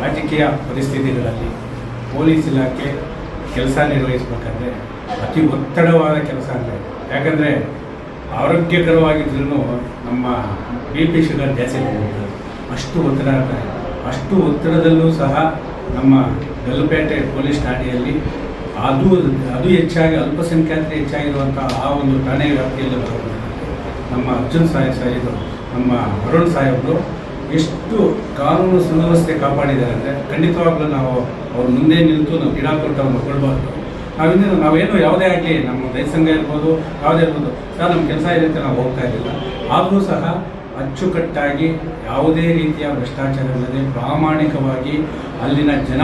ರಾಜಕೀಯ ಪರಿಸ್ಥಿತಿಗಳಲ್ಲಿ ಪೊಲೀಸ್ ಇಲಾಖೆ ಕೆಲಸ ನಿರ್ವಹಿಸಬೇಕಾದ್ರೆ ಅತಿ ಒತ್ತಡವಾದ ಕೆಲಸ ಅಂದರೆ ಯಾಕಂದರೆ ಆರೋಗ್ಯಕರವಾಗಿದ್ರೂ ನಮ್ಮ ಬಿ ಪಿ ಶುಗರ್ ಜಾಸ್ತಿ. ಅಷ್ಟು ಒತ್ತಡ ಆಗ್ತಾ ಇದೆ. ಅಷ್ಟು ಒತ್ತಡದಲ್ಲೂ ಸಹ ನಮ್ಮ ಗಲ್ಲುಪೇಟೆ ಪೊಲೀಸ್ ಠಾಣೆಯಲ್ಲಿ ಅದು ಅದು ಹೆಚ್ಚಾಗಿ, ಅಲ್ಪಸಂಖ್ಯಾತರು ಹೆಚ್ಚಾಗಿರುವಂಥ ಆ ಒಂದು ಠಾಣೆ ವ್ಯಾಪ್ತಿಯಲ್ಲಿ ಬರೋದು ನಮ್ಮ ಅರ್ಜುನ್ ಸಾಹೇಬ್ ಸಾಹೇಬ್ರು ನಮ್ಮ ಅರುಣ್ ಸಾಹೇಬರು ಎಷ್ಟು ಕಾನೂನು ಸುವ್ಯವಸ್ಥೆ ಕಾಪಾಡಿದ್ದಾರೆ ಅಂದರೆ ಖಂಡಿತವಾಗ್ಲೂ ನಾವು ಅವ್ರ ಮುಂದೆ ನಿಂತು ನಾವು ಗಿಡ ಕೊಟ್ಟು ಕೊಡಬಾರ್ದು. ನಾವಿಂದ ನಾವೇನು ಯಾವುದೇ ಆಗಲಿ ನಮ್ಮ ರೈತ ಸಂಘ ಇರ್ಬೋದು, ಯಾವುದೇ ಇರ್ಬೋದು, ಸರ್ ನಮ್ಮ ಕೆಲಸ ಇದೆ ಅಂತ ನಾವು ಹೋಗ್ತಾ ಇರಲಿಲ್ಲ ಆದರೂ ಸಹ ಅಚ್ಚುಕಟ್ಟಾಗಿ ಯಾವುದೇ ರೀತಿಯ ಭ್ರಷ್ಟಾಚಾರ ಇಲ್ಲದೆ ಪ್ರಾಮಾಣಿಕವಾಗಿ ಅಲ್ಲಿನ ಜನ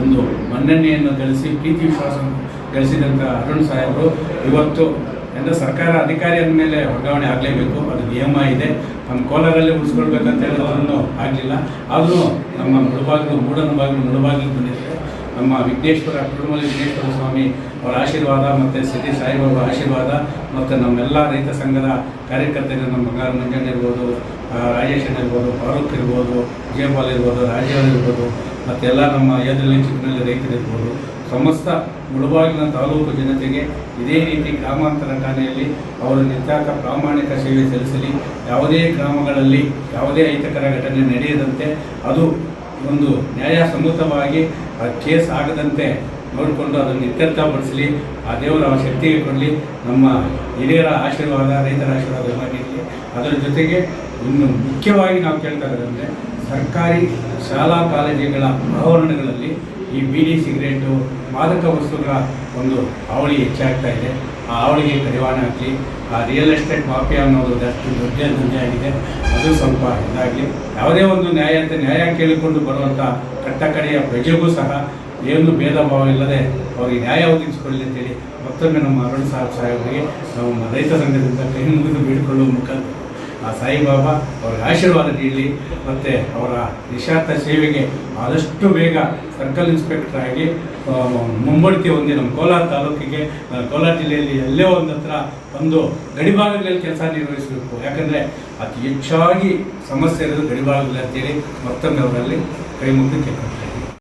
ಒಂದು ಮನ್ನಣೆಯನ್ನು ಗಳಿಸಿ, ಪ್ರೀತಿ ವಿಶ್ವಾಸವನ್ನು ಗಳಿಸಿದಂಥ ಅರುಣ್ ಸಾಹೇಬರು ಇವತ್ತು ಎಲ್ಲ ಸರ್ಕಾರ ಅಧಿಕಾರಿಯ ಮೇಲೆ ವರ್ಗಾವಣೆ ಆಗಲೇಬೇಕು. ಅದು ನಿಯಮ ಇದೆ. ನಮ್ಮ ಕೋಲಾರಲ್ಲಿ ಉಳಿಸ್ಕೊಳ್ಬೇಕಂತ ಹೇಳೋದನ್ನು ಆಗಲಿಲ್ಲ. ಆದರೂ ನಮ್ಮ ಮುಳುಬಾಗಿಲು, ಮೂಡನ ಬಾಗಿಲು ಮುಳುಬಾಗಿಲು ಬಂದಿದ್ದಾರೆ ನಮ್ಮ ವಿಘ್ನೇಶ್ವರ, ಕುರುಮಲಿ ವಿಘ್ನೇಶ್ವರ ಸ್ವಾಮಿ ಅವರ ಆಶೀರ್ವಾದ ಮತ್ತು ಸಿದ್ದಿ ಸಾಯಿಬಾಬಾ ಆಶೀರ್ವಾದ ಮತ್ತು ನಮ್ಮೆಲ್ಲ ರೈತ ಸಂಘದ ಕಾರ್ಯಕರ್ತರಿಗೆ ನಮ್ಮ ಬಂಗಾರ ಮಂಜಣ್ಣ ಇರ್ಬೋದು ರಾಜೇಶನ್ ಇರ್ಬೋದು, ಫಾರೂಕ್ ಇರ್ಬೋದು ಜಯಪಾಲ್ ಇರ್ಬೋದು ರಾಜೀವ್ ಇರ್ಬೋದು ಮತ್ತೆಲ್ಲ ನಮ್ಮ ಎದುರಲ್ಲಿ ಚಿಕ್ಕನಲ್ಲಿ ರೈತರಿರ್ಬೋದು ಸಮಸ್ತ ಮುಳುಬಾಗಿಲಿನ ತಾಲೂಕು ಜನತೆಗೆ ಇದೇ ರೀತಿ ಗ್ರಾಮಾಂತರ ಠಾಣೆಯಲ್ಲಿ ಅವರು ನಿತ್ಯಾಕ ಪ್ರಾಮಾಣಿಕ ಸೇವೆ ಸಲ್ಲಿಸಲಿ. ಯಾವುದೇ ಗ್ರಾಮಗಳಲ್ಲಿ ಯಾವುದೇ ಅಹಿತಕರ ಘಟನೆ ನಡೆಯದಂತೆ ಅದು ಒಂದು ನ್ಯಾಯಸಮ್ಮತವಾಗಿ ಆ ಕೇಸ್ ಆಗದಂತೆ ನೋಡಿಕೊಂಡು ಅದನ್ನು ಇತ್ಯರ್ಥಪಡಿಸಲಿ. ಆ ದೇವರ ಶಕ್ತಿಗೆ ಕೊಡಲಿ. ನಮ್ಮ ಹಿರಿಯರ ಆಶೀರ್ವಾದ, ರೈತರ ಆಶೀರ್ವಾದ ಅದರ ಜೊತೆಗೆ ಇನ್ನು ಮುಖ್ಯವಾಗಿ ನಾವು ಕೇಳ್ತಾ ಇರೋದಂದರೆ ಸರ್ಕಾರಿ ಶಾಲಾ ಕಾಲೇಜುಗಳ ಆವರಣಗಳಲ್ಲಿ ಈ ಬೀಡಿ ಸಿಗರೇಟು, ಮಾದಕ ವಸ್ತುಗಳ ಒಂದು ಹಾವಳಿ ಹೆಚ್ಚಾಗ್ತಾ ಇದೆ. ಆ ಹಾವಳಿಗೆ ಕಡಿವಾಣ ಹಾಕಿ, ಆ ರಿಯಲ್ ಎಸ್ಟೇಟ್ ಮಾಫಿಯಾ ಅನ್ನೋದು ಜಾಸ್ತಿ ದೊಡ್ಡ ದಂಧೆ ಆಗಿದೆ. ಅದು ಸ್ವಲ್ಪ ಇದಾಗಲಿ. ಯಾವುದೇ ಒಂದು ನ್ಯಾಯ ಅಂತ ನ್ಯಾಯ ಕೇಳಿಕೊಂಡು ಬರುವಂಥ ಕಟ್ಟಕಡೆಯ ಪ್ರಜೆಗೂ ಸಹ ಏನು ಭೇದ ಭಾವ ಇಲ್ಲದೆ ಅವರಿಗೆ ನ್ಯಾಯ ಒದಗಿಸಿಕೊಳ್ಳಿ ಅಂತೇಳಿ ಮತ್ತೊಮ್ಮೆ ನಮ್ಮ ಅರುಣ್ ಸಾಹೇಬ್ ಸಾಹೇಬರಿಗೆ ನಮ್ಮ ರೈತ ಸಂಘದಿಂದ ಕೈ ಮುಗಿದು ಬೇಡಿಕೊಳ್ಳುವ ಮುಖಾಂತರ ಆ ಸಾಯಿಬಾಬಾ ಅವ್ರಿಗೆ ಆಶೀರ್ವಾದ ನೀಡಲಿ ಮತ್ತು ಅವರ ನಿಶಾರ್ಥ ಸೇವೆಗೆ ಆದಷ್ಟು ಬೇಗ ಸರ್ಕಲ್ ಇನ್ಸ್ಪೆಕ್ಟರ್ ಆಗಿ ಮುಂಬಡ್ತಿ ಹೊಂದಿ ನಮ್ಮ ಕೋಲಾರ ತಾಲೂಕಿಗೆ ಕೋಲಾರ ಜಿಲ್ಲೆಯಲ್ಲಿ ಎಲ್ಲೇ ಒಂದು ಹತ್ರ ಒಂದು ಗಡಿಭಾಗಗಳಲ್ಲಿ ಕೆಲಸ ನಿರ್ವಹಿಸಬೇಕು. ಯಾಕಂದರೆ ಅತಿ ಹೆಚ್ಚಾಗಿ ಸಮಸ್ಯೆ ಇರೋದು ಗಡಿಭಾಗದಲ್ಲಿ ಅಂತೇಳಿ ಮತ್ತೊಮ್ಮೆ ಅವರಲ್ಲಿ ಕೈ ಮುಗಿದು ಕೇಳ್ಕೊಳ್ತಾರೆ